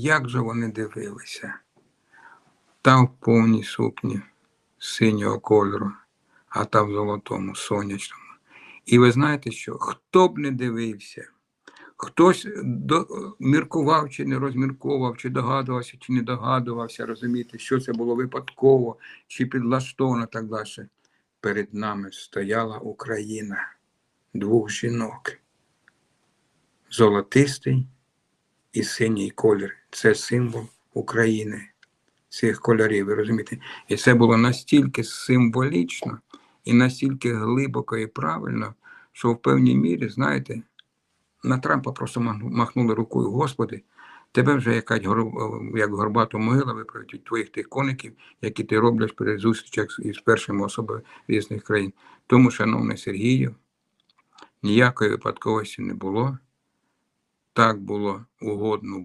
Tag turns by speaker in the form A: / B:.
A: як же вони дивилися. Та в повній сукні синього кольору, а та в золотому, сонячному. І ви знаєте що? Хто б не дивився, хтось до, міркував чи не розмірковував, чи догадувався, чи не догадувався, розумієте, що це було випадково, чи підлаштовано так далі. Перед нами стояла Україна двох жінок. Золотистий і синій колір. Це символ України, цих кольорів, ви розумієте? І це було настільки символічно і настільки глибоко і правильно, що в певній мірі, знаєте, на Трампа просто махнули рукою, Господи, тебе вже якась як горбата могила виправить твоїх тих коників, які ти роблять при зустрічах із першими особами різних країн. Тому, шановний Сергію, ніякої випадковості не було. Так було угодно